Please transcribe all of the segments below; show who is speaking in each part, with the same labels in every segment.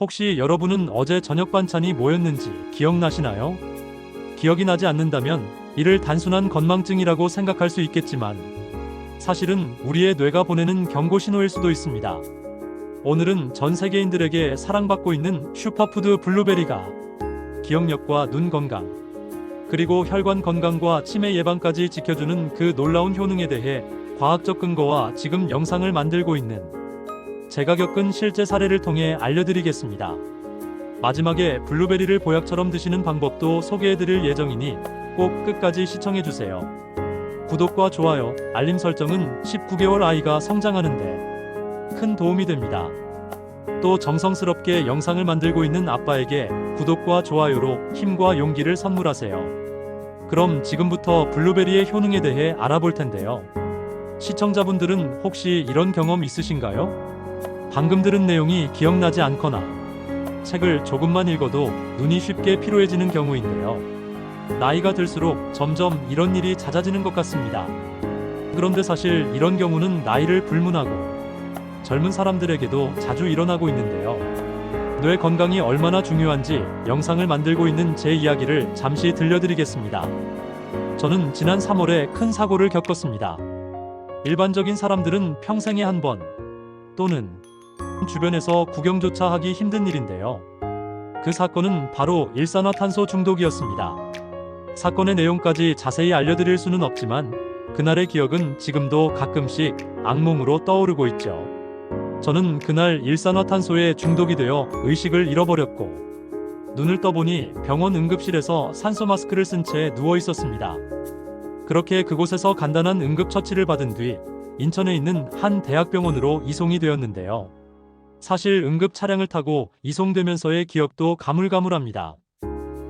Speaker 1: 혹시 여러분은 어제 저녁 반찬이 뭐였는지 기억나시나요? 기억이 나지 않는다면 이를 단순한 건망증이라고 생각할 수 있겠지만 사실은 우리의 뇌가 보내는 경고 신호일 수도 있습니다. 오늘은 전 세계인들에게 사랑받고 있는 슈퍼푸드 블루베리가 기억력과 눈 건강, 그리고 혈관 건강과 치매 예방까지 지켜주는 그 놀라운 효능에 대해 과학적 근거와 지금 영상을 만들고 있는 제가 겪은 실제 사례를 통해 알려드리겠습니다. 마지막에 블루베리를 보약처럼 드시는 방법도 소개해드릴 예정이니 꼭 끝까지 시청해주세요. 구독과 좋아요, 알림 설정은 19개월 아이가 성장하는데 큰 도움이 됩니다. 또 정성스럽게 영상을 만들고 있는 아빠에게 구독과 좋아요로 힘과 용기를 선물하세요. 그럼 지금부터 블루베리의 효능에 대해 알아볼 텐데요. 시청자분들은 혹시 이런 경험 있으신가요? 방금 들은 내용이 기억나지 않거나 책을 조금만 읽어도 눈이 쉽게 피로해지는 경우인데요. 나이가 들수록 점점 이런 일이 잦아지는 것 같습니다. 그런데 사실 이런 경우는 나이를 불문하고 젊은 사람들에게도 자주 일어나고 있는데요. 뇌 건강이 얼마나 중요한지 영상을 만들고 있는 제 이야기를 잠시 들려드리겠습니다. 저는 지난 3월에 큰 사고를 겪었습니다. 일반적인 사람들은 평생에 한 번 또는 주변에서 구경조차 하기 힘든 일인데요. 그 사건은 바로 일산화탄소 중독이었습니다. 사건의 내용까지 자세히 알려드릴 수는 없지만 그날의 기억은 지금도 가끔씩 악몽으로 떠오르고 있죠. 저는 그날 일산화탄소에 중독이 되어 의식을 잃어버렸고 눈을 떠보니 병원 응급실에서 산소 마스크를 쓴 채 누워 있었습니다. 그렇게 그곳에서 간단한 응급 처치를 받은 뒤 인천에 있는 한 대학병원으로 이송이 되었는데요. 사실 응급 차량을 타고 이송되면서의 기억도 가물가물합니다.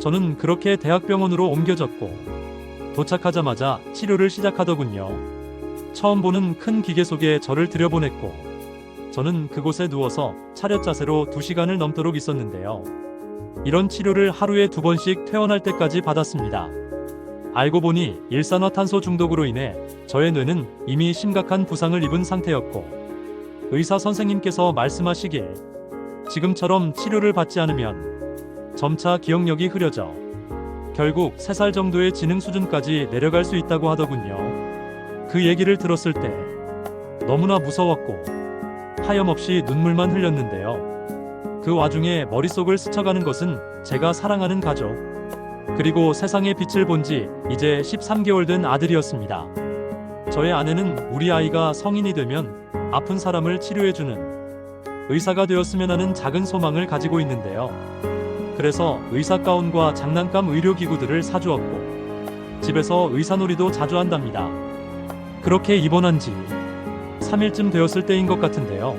Speaker 1: 저는 그렇게 대학병원으로 옮겨졌고 도착하자마자 치료를 시작하더군요. 처음 보는 큰 기계 속에 저를 들여보냈고 저는 그곳에 누워서 차렷 자세로 2시간을 넘도록 있었는데요. 이런 치료를 하루에 두 번씩 퇴원할 때까지 받았습니다. 알고 보니 일산화탄소 중독으로 인해 저의 뇌는 이미 심각한 부상을 입은 상태였고 의사 선생님께서 말씀하시길 지금처럼 치료를 받지 않으면 점차 기억력이 흐려져 결국 3살 정도의 지능 수준까지 내려갈 수 있다고 하더군요. 그 얘기를 들었을 때 너무나 무서웠고 하염없이 눈물만 흘렸는데요. 그 와중에 머릿속을 스쳐가는 것은 제가 사랑하는 가족, 그리고 세상의 빛을 본 지 이제 13개월 된 아들이었습니다. 저의 아내는 우리 아이가 성인이 되면 아픈 사람을 치료해주는 의사가 되었으면 하는 작은 소망을 가지고 있는데요. 그래서 의사 가운과 장난감 의료기구들을 사주었고 집에서 의사놀이도 자주 한답니다. 그렇게 입원한 지 3일쯤 되었을 때인 것 같은데요.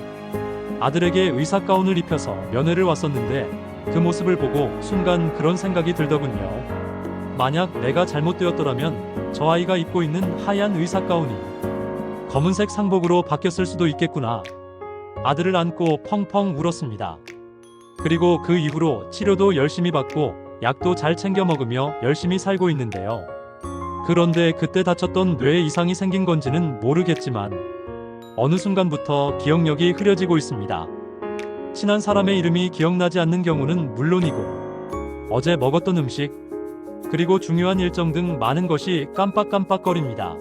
Speaker 1: 아들에게 의사 가운을 입혀서 면회를 왔었는데 그 모습을 보고 순간 그런 생각이 들더군요. 만약 내가 잘못되었더라면 저 아이가 입고 있는 하얀 의사 가운이 검은색 상복으로 바뀌었을 수도 있겠구나. 아들을 안고 펑펑 울었습니다. 그리고 그 이후로 치료도 열심히 받고 약도 잘 챙겨 먹으며 열심히 살고 있는데요. 그런데 그때 다쳤던 뇌에 이상이 생긴 건지는 모르겠지만 어느 순간부터 기억력이 흐려지고 있습니다. 친한 사람의 이름이 기억나지 않는 경우는 물론이고 어제 먹었던 음식 그리고 중요한 일정 등 많은 것이 깜빡깜빡거립니다.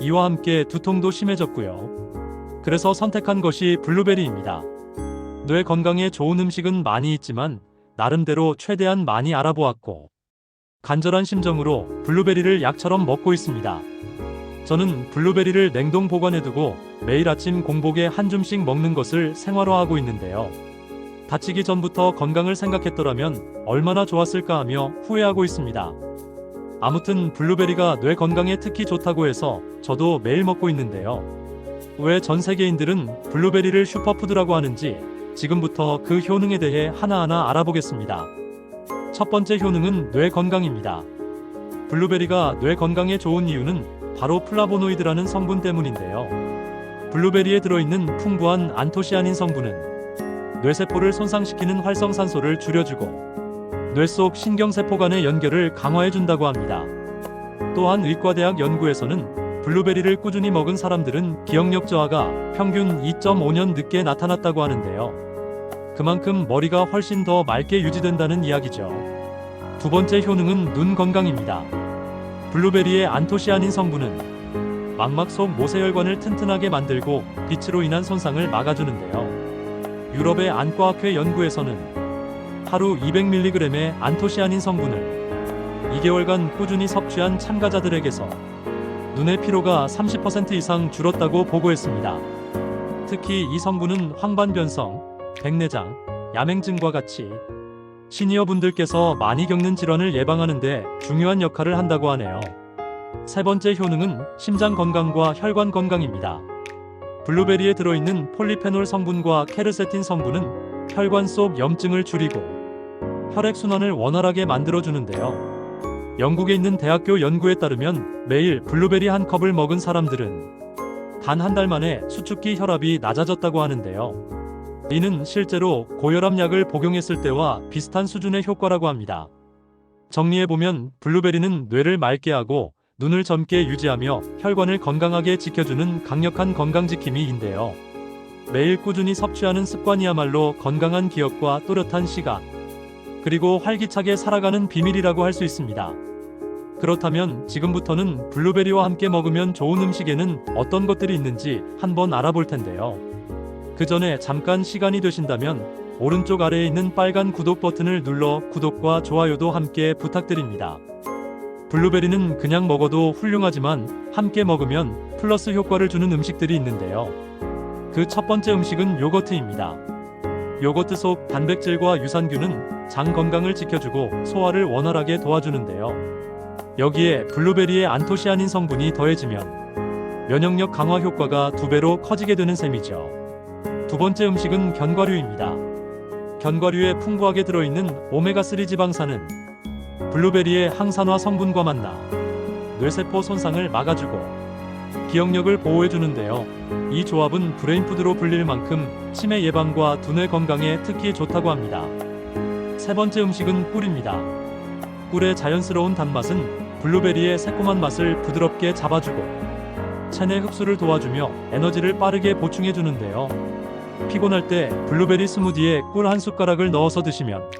Speaker 1: 이와 함께 두통도 심해졌고요. 그래서 선택한 것이 블루베리입니다. 뇌 건강에 좋은 음식은 많이 있지만 나름대로 최대한 많이 알아보았고 간절한 심정으로 블루베리를 약처럼 먹고 있습니다. 저는 블루베리를 냉동 보관해두고 매일 아침 공복에 한 줌씩 먹는 것을 생활화하고 있는데요. 다치기 전부터 건강을 생각했더라면 얼마나 좋았을까 하며 후회하고 있습니다. 아무튼 블루베리가 뇌 건강에 특히 좋다고 해서 저도 매일 먹고 있는데요. 왜 전 세계인들은 블루베리를 슈퍼푸드라고 하는지 지금부터 그 효능에 대해 하나하나 알아보겠습니다. 첫 번째 효능은 뇌 건강입니다. 블루베리가 뇌 건강에 좋은 이유는 바로 플라보노이드라는 성분 때문인데요. 블루베리에 들어있는 풍부한 안토시아닌 성분은 뇌세포를 손상시키는 활성산소를 줄여주고 뇌 속 신경세포 간의 연결을 강화해준다고 합니다. 또한 의과대학 연구에서는 블루베리를 꾸준히 먹은 사람들은 기억력 저하가 평균 2.5년 늦게 나타났다고 하는데요. 그만큼 머리가 훨씬 더 맑게 유지된다는 이야기죠. 두 번째 효능은 눈 건강입니다. 블루베리의 안토시아닌 성분은 망막 속 모세혈관을 튼튼하게 만들고 빛으로 인한 손상을 막아주는데요. 유럽의 안과학회 연구에서는 하루 200mg의 안토시아닌 성분을 2개월간 꾸준히 섭취한 참가자들에게서 눈의 피로가 30% 이상 줄었다고 보고했습니다. 특히 이 성분은 황반변성, 백내장, 야맹증과 같이 시니어 분들께서 많이 겪는 질환을 예방하는 데 중요한 역할을 한다고 하네요. 세 번째 효능은 심장 건강과 혈관 건강입니다. 블루베리에 들어있는 폴리페놀 성분과 케르세틴 성분은 혈관 속 염증을 줄이고 혈액순환을 원활하게 만들어주는데요. 영국에 있는 대학교 연구에 따르면 매일 블루베리 한 컵을 먹은 사람들은 단 한 달 만에 수축기 혈압이 낮아졌다고 하는데요. 이는 실제로 고혈압 약을 복용했을 때와 비슷한 수준의 효과라고 합니다. 정리해보면 블루베리는 뇌를 맑게 하고 눈을 젊게 유지하며 혈관을 건강하게 지켜주는 강력한 건강지킴이인데요. 매일 꾸준히 섭취하는 습관이야말로 건강한 기억과 또렷한 시각, 그리고 활기차게 살아가는 비밀이라고 할 수 있습니다. 그렇다면 지금부터는 블루베리와 함께 먹으면 좋은 음식에는 어떤 것들이 있는지 한번 알아볼 텐데요. 그 전에 잠깐 시간이 되신다면 오른쪽 아래에 있는 빨간 구독 버튼을 눌러 구독과 좋아요도 함께 부탁드립니다. 블루베리는 그냥 먹어도 훌륭하지만 함께 먹으면 플러스 효과를 주는 음식들이 있는데요. 그 첫 번째 음식은 요거트입니다. 요거트 속 단백질과 유산균은 장 건강을 지켜주고 소화를 원활하게 도와주는데요. 여기에 블루베리의 안토시아닌 성분이 더해지면 면역력 강화 효과가 두 배로 커지게 되는 셈이죠. 두 번째 음식은 견과류입니다. 견과류에 풍부하게 들어있는 오메가3 지방산은 블루베리의 항산화 성분과 만나 뇌세포 손상을 막아주고 기억력을 보호해주는데요. 이 조합은 브레인푸드로 불릴 만큼 치매 예방과 두뇌 건강에 특히 좋다고 합니다. 세 번째 음식은 꿀입니다. 꿀의 자연스러운 단맛은 블루베리의 새콤한 맛을 부드럽게 잡아주고 체내 흡수를 도와주며 에너지를 빠르게 보충해 주는데요. 피곤할 때 블루베리 스무디에 꿀 한 숟가락을 넣어서 드시면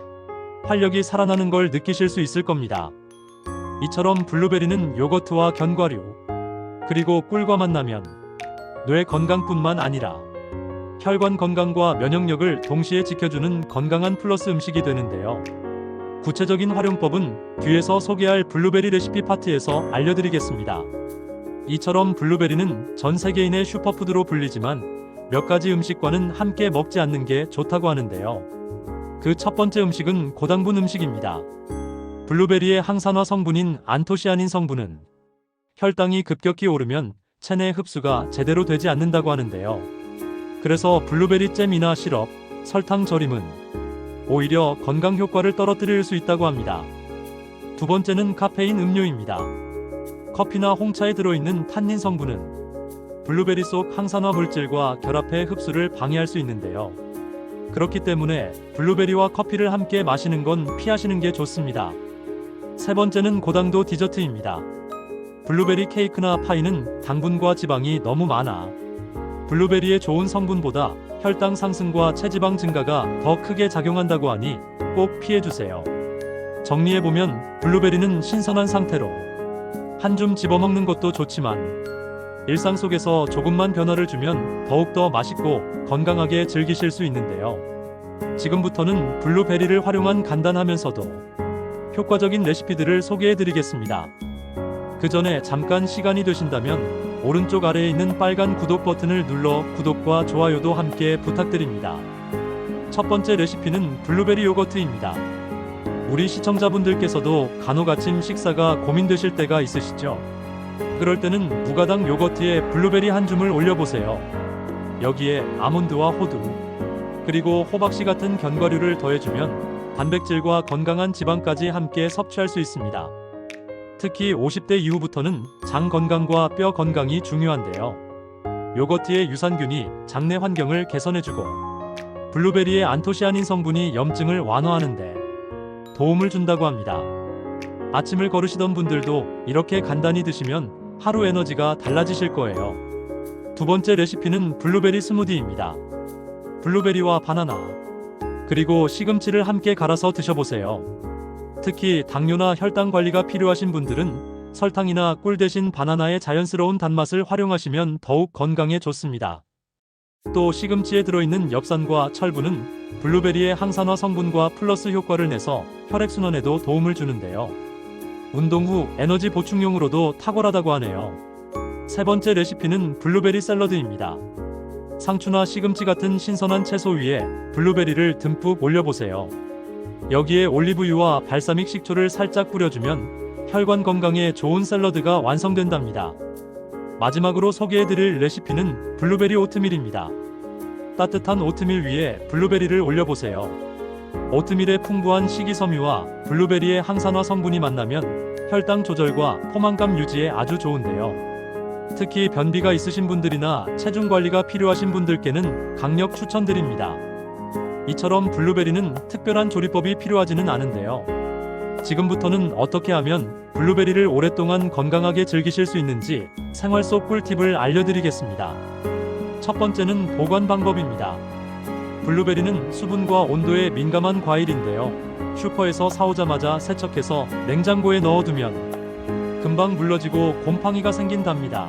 Speaker 1: 활력이 살아나는 걸 느끼실 수 있을 겁니다. 이처럼 블루베리는 요거트와 견과류, 그리고 꿀과 만나면 뇌 건강뿐만 아니라 혈관 건강과 면역력을 동시에 지켜주는 건강한 플러스 음식이 되는데요. 구체적인 활용법은 뒤에서 소개할 블루베리 레시피 파트에서 알려드리겠습니다. 이처럼 블루베리는 전 세계인의 슈퍼푸드로 불리지만 몇 가지 음식과는 함께 먹지 않는 게 좋다고 하는데요. 그 첫 번째 음식은 고당분 음식입니다. 블루베리의 항산화 성분인 안토시아닌 성분은 혈당이 급격히 오르면 체내 흡수가 제대로 되지 않는다고 하는데요. 그래서 블루베리 잼이나 시럽, 설탕 절임은 오히려 건강 효과를 떨어뜨릴 수 있다고 합니다. 두 번째는 카페인 음료입니다. 커피나 홍차에 들어있는 탄닌 성분은 블루베리 속 항산화 물질과 결합해 흡수를 방해할 수 있는데요. 그렇기 때문에 블루베리와 커피를 함께 마시는 건 피하시는 게 좋습니다. 세 번째는 고당도 디저트입니다. 블루베리 케이크나 파이는 당분과 지방이 너무 많아 블루베리의 좋은 성분보다 혈당 상승과 체지방 증가가 더 크게 작용한다고 하니 꼭 피해주세요. 정리해보면 블루베리는 신선한 상태로 한 줌 집어먹는 것도 좋지만 일상 속에서 조금만 변화를 주면 더욱더 맛있고 건강하게 즐기실 수 있는데요. 지금부터는 블루베리를 활용한 간단하면서도 효과적인 레시피들을 소개해 드리겠습니다. 그 전에 잠깐 시간이 되신다면 오른쪽 아래에 있는 빨간 구독 버튼을 눌러 구독과 좋아요도 함께 부탁드립니다. 첫 번째 레시피는 블루베리 요거트입니다. 우리 시청자분들께서도 간혹 아침 식사가 고민되실 때가 있으시죠? 그럴 때는 무가당 요거트에 블루베리 한 줌을 올려보세요. 여기에 아몬드와 호두, 그리고 호박씨 같은 견과류를 더해주면 단백질과 건강한 지방까지 함께 섭취할 수 있습니다. 특히 50대 이후부터는 장 건강과 뼈 건강이 중요한데요. 요거트의 유산균이 장내 환경을 개선해주고 블루베리의 안토시아닌 성분이 염증을 완화하는데 도움을 준다고 합니다. 아침을 걸으시던 분들도 이렇게 간단히 드시면 하루 에너지가 달라지실 거예요. 두 번째 레시피는 블루베리 스무디입니다. 블루베리와 바나나, 그리고 시금치를 함께 갈아서 드셔보세요. 특히 당뇨나 혈당 관리가 필요하신 분들은 설탕이나 꿀 대신 바나나의 자연스러운 단맛을 활용하시면 더욱 건강에 좋습니다. 또 시금치에 들어있는 엽산과 철분은 블루베리의 항산화 성분과 플러스 효과를 내서 혈액순환에도 도움을 주는데요. 운동 후 에너지 보충용으로도 탁월하다고 하네요. 세 번째 레시피는 블루베리 샐러드입니다. 상추나 시금치 같은 신선한 채소 위에 블루베리를 듬뿍 올려보세요. 여기에 올리브유와 발사믹 식초를 살짝 뿌려주면 혈관 건강에 좋은 샐러드가 완성된답니다. 마지막으로 소개해드릴 레시피는 블루베리 오트밀입니다. 따뜻한 오트밀 위에 블루베리를 올려보세요. 오트밀의 풍부한 식이섬유와 블루베리의 항산화 성분이 만나면 혈당 조절과 포만감 유지에 아주 좋은데요. 특히 변비가 있으신 분들이나 체중 관리가 필요하신 분들께는 강력 추천드립니다. 이처럼 블루베리는 특별한 조리법이 필요하지는 않은데요. 지금부터는 어떻게 하면 블루베리를 오랫동안 건강하게 즐기실 수 있는지 생활 속 꿀팁을 알려드리겠습니다. 첫 번째는 보관 방법입니다. 블루베리는 수분과 온도에 민감한 과일인데요. 슈퍼에서 사오자마자 세척해서 냉장고에 넣어두면 금방 물러지고 곰팡이가 생긴답니다.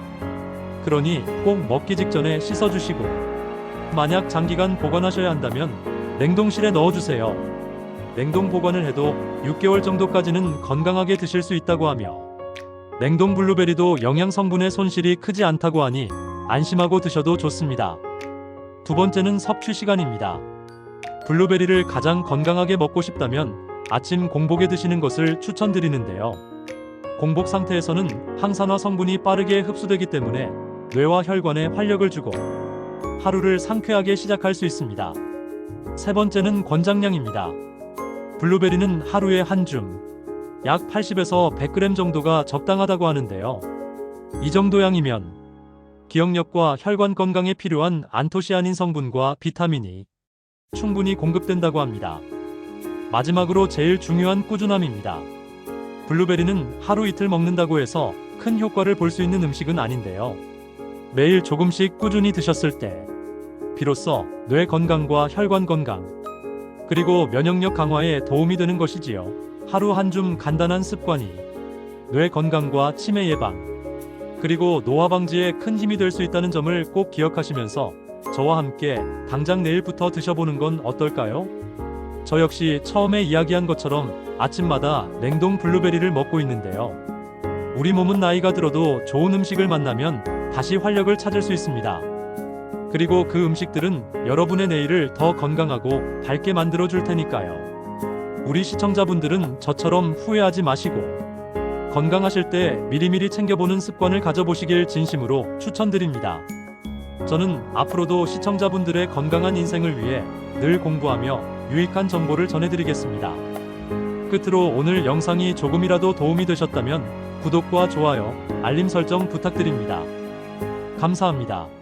Speaker 1: 그러니 꼭 먹기 직전에 씻어주시고 만약 장기간 보관하셔야 한다면 냉동실에 넣어주세요. 냉동 보관을 해도 6개월 정도까지는 건강하게 드실 수 있다고 하며 냉동 블루베리도 영양 성분의 손실이 크지 않다고 하니 안심하고 드셔도 좋습니다. 두 번째는 섭취 시간입니다. 블루베리를 가장 건강하게 먹고 싶다면 아침 공복에 드시는 것을 추천드리는데요. 공복 상태에서는 항산화 성분이 빠르게 흡수되기 때문에 뇌와 혈관에 활력을 주고 하루를 상쾌하게 시작할 수 있습니다. 세 번째는 권장량입니다. 블루베리는 하루에 한 줌, 약 80에서 100g 정도가 적당하다고 하는데요. 이 정도 양이면 기억력과 혈관 건강에 필요한 안토시아닌 성분과 비타민이 충분히 공급된다고 합니다. 마지막으로 제일 중요한 꾸준함입니다. 블루베리는 하루 이틀 먹는다고 해서 큰 효과를 볼 수 있는 음식은 아닌데요. 매일 조금씩 꾸준히 드셨을 때 비로소 뇌 건강과 혈관 건강 그리고 면역력 강화에 도움이 되는 것이지요. 하루 한 줌 간단한 습관이 뇌 건강과 치매 예방 그리고 노화 방지에 큰 힘이 될 수 있다는 점을 꼭 기억하시면서 저와 함께 당장 내일부터 드셔보는 건 어떨까요? 저 역시 처음에 이야기한 것처럼 아침마다 냉동 블루베리를 먹고 있는데요. 우리 몸은 나이가 들어도 좋은 음식을 만나면 다시 활력을 찾을 수 있습니다. 그리고 그 음식들은 여러분의 내일을 더 건강하고 밝게 만들어 줄 테니까요. 우리 시청자분들은 저처럼 후회하지 마시고 건강하실 때 미리미리 챙겨보는 습관을 가져보시길 진심으로 추천드립니다. 저는 앞으로도 시청자분들의 건강한 인생을 위해 늘 공부하며 유익한 정보를 전해드리겠습니다. 끝으로 오늘 영상이 조금이라도 도움이 되셨다면 구독과 좋아요, 알림 설정 부탁드립니다. 감사합니다.